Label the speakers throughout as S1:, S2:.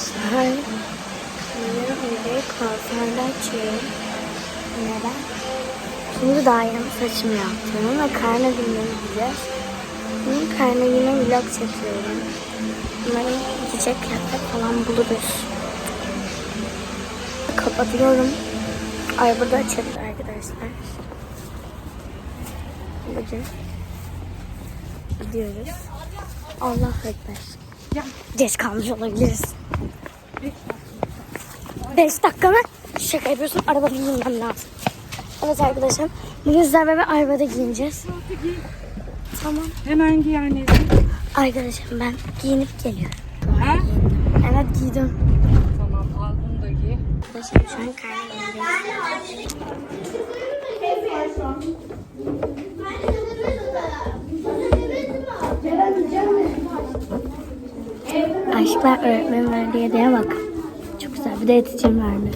S1: arkadaşlar. Şimdi öyle kuaförde açıyorum. Neden? Şimdi daha yeni saçımı yaptım ve karne gününe gideceğiz. Şimdi karne günü vlog çekiyorum. Umarım gidecek yerler falan buluruz. Kapatıyorum. Ay burada açıldı arkadaşlar. Bugün gidiyoruz. Allah ekber. Geç kalmış olabiliriz. 5 dakika mı? Şaka yapıyorsun. Arabada giyinmem lazım. Evet arkadaşlar. Bugün sizlerle beraber arabada giyineceğiz. Tamam.
S2: Hemen giy anneciğim.
S1: Arkadaşım ben giyinip geliyorum.
S2: Ha?
S1: Evet giydim.
S2: Tamam al bunu da giy.
S1: Arkadaşlar şu an Karadeniz'deyiz. Aşklar öğretmen verdiği hediyeye bak. Çok güzel. Bir de eticim verdi.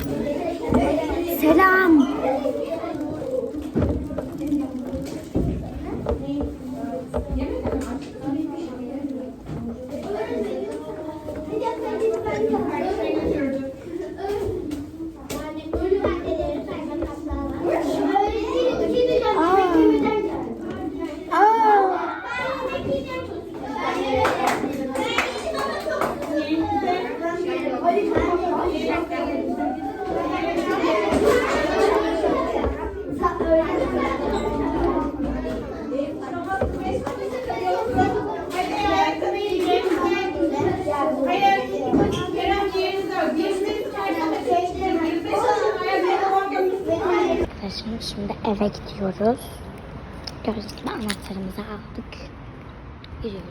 S1: Şimdi eve gidiyoruz. Gördüğünüz gibi anahtarımızı aldık. Yürüyoruz.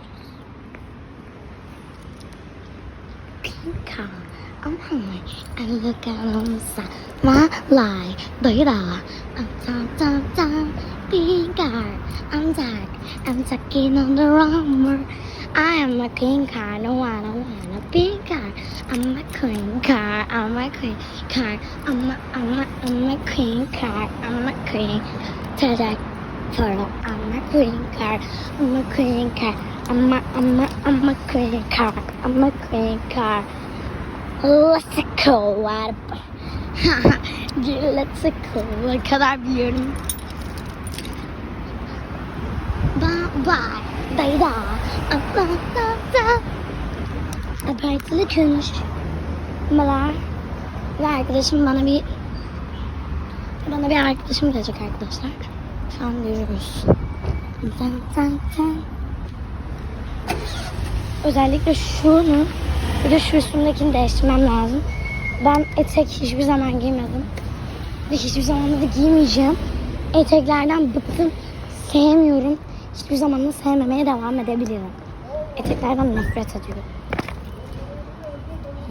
S1: Pinkan. Aman. Anlakanımsa. Malay. Dayıda. I'm Zach. I'm on the rumor. I am a king car. No one, no one. A big car. I'm a king car. I'm a queen car. I'm a, I'm a, I'm a queen car. I'm a queen. আমার cream I'm a queen car. I'm a queen car. I'm a, I'm a, I'm a queen car. I'm a queen car. Let's go. What? Haha. Let's go. Look at that beauty. Bye bye. Bye bye. Bye bye. Bye bye to the country. Konuşmalar. Ve arkadaşım bana bir bana bir arkadaşım gelecek arkadaşlar. Şu an zan zan. Özellikle şunu bir de şu üstümdekini değiştirmem lazım. Ben etek hiçbir zaman giymedim. Ve hiçbir zaman da giymeyeceğim. Eteklerden bıktım. Sevmiyorum. Hiçbir zaman da sevmemeye devam edebilirim. Eteklerden nefret ediyorum.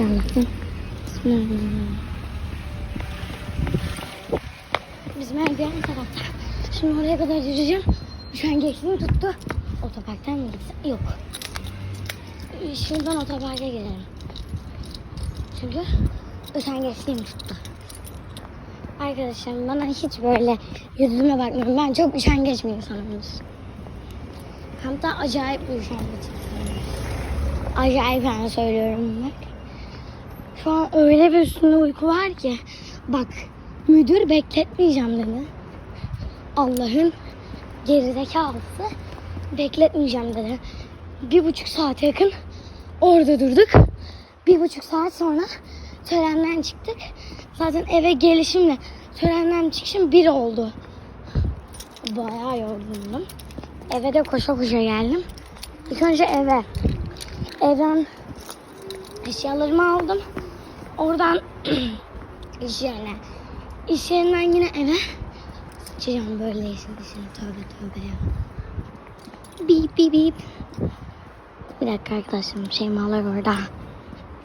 S1: Anlattım. Bismillahirrahmanirrahim. Bizim ev diğer tarafta. Şimdi oraya kadar yürüyeceğim. Şu an geçtiğim tuttu. Otoparktan mı gitsem? Yok. Şuradan otoparka gidelim. Çünkü üşengeçliğim tuttu. Arkadaşlarım bana hiç böyle yüzüme bakmayın. Ben çok üşengeç bir insanımdır. Hatta acayip bir üşengeç insanım. Acayip yani söylüyorum bak. Şu an öyle bir üstünde uyku var ki. Bak müdür bekletmeyeceğim dedi. Allah'ın gerizekalısı bekletmeyeceğim dedi. Bir buçuk saate yakın orada durduk. Bir buçuk saat sonra törenden çıktık. Zaten eve gelişimle törenden çıkışım bir oldu. Bayağı yorgundum. Eve de koşa koşa geldim. İlk önce eve. Evden eşyalarımı aldım. Oradan iş yerine. İş yerinden yine eve. Sıçacağım böyle yeşil dışarı. Tövbe tövbe ya. Bip bip bip. Bir dakika arkadaşım Şeymalar orada.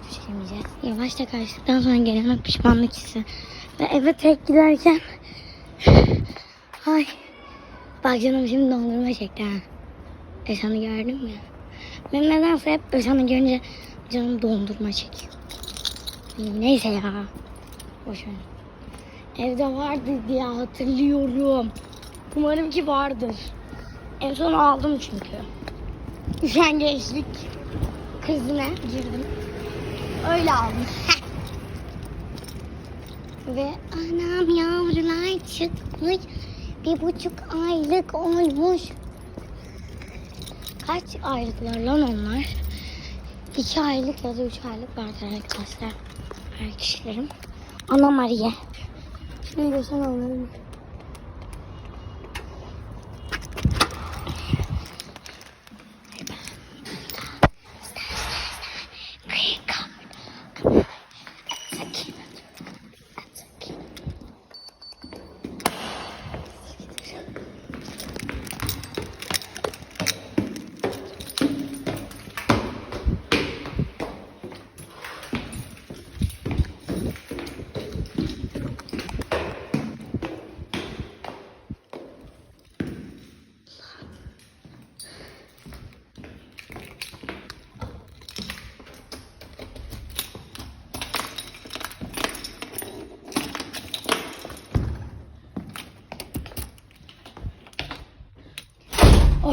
S1: Hiçbir şey yemeyeceğiz. Yavaşça kaçtıktan sonra gelen pişmanlık hissi. Ve eve tek giderken ay bak canım şimdi dondurma çekti ha. Eşanı gördün mü? Benim nedense hep Eşan'ı görünce canım dondurma çekiyor. Neyse ya. Boş ver. Evde vardı diye hatırlıyorum. Umarım ki vardır. En son aldım çünkü. Üşengeçlik krizine girdim. Öyle aldım. Ve anam yavrular çıkmış. Bir buçuk aylık olmuş. Kaç aylıklar lan onlar? İki aylık ya da üç aylık vardır arkadaşlar. Kişilerim. Ana Maria. Şunu görsene onların.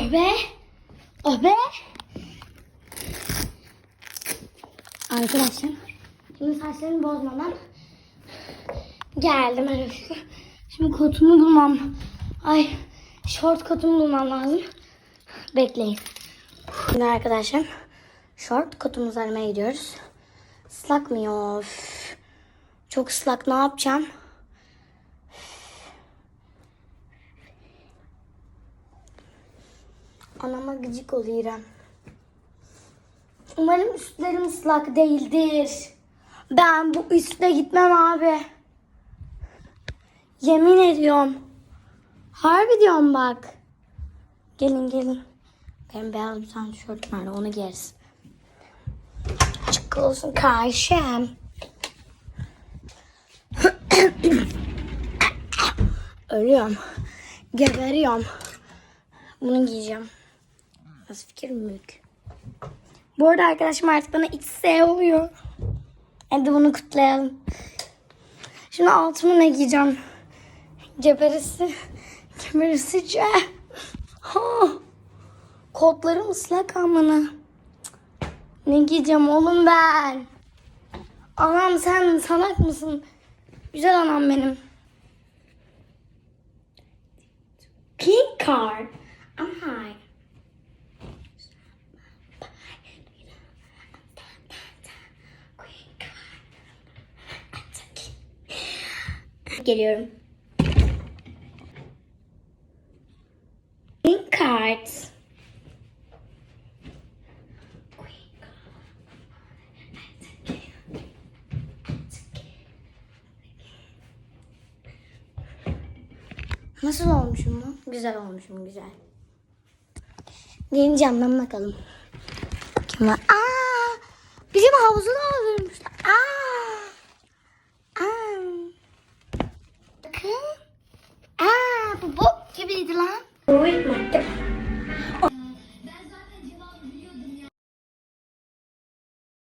S1: Oh be. Oh be. Arkadaşlar. Şimdi saçlarımı bozmadan geldim şükür. Şimdi kotumu bulmam. Ay short kotumu bulmam lazım. Bekleyin. Şimdi arkadaşlar short kotumuzu aramaya gidiyoruz. Islak mı? Üf. Çok ıslak ne yapacağım? Anama gıcık oluyorum. Umarım üstlerim ıslak değildir. Ben bu üstte gitmem abi. Yemin ediyorum. Harbi diyorum bak. Gelin gelin. Benim beyaz bir tane tişörtüm var onu giyeriz. Açık olsun karşım. Ölüyorum. Geberiyorum. Bunu giyeceğim. Nasıl fikir büyük. Bu arada arkadaşım artık bana XS oluyor. Hadi bunu kutlayalım. Şimdi altıma ne giyeceğim? Geberisi. Geberisice. Ha. Kodlarım ıslak amına. Ne giyeceğim oğlum ben? Anam sen salak mısın? Güzel anam benim. Pink card. I'm high. Geliyorum. Pink cards. Nasıl olmuşum mu? Güzel olmuşum güzel. Gelin camdan bakalım. Kim var? Aa, bizim havuzu da hazır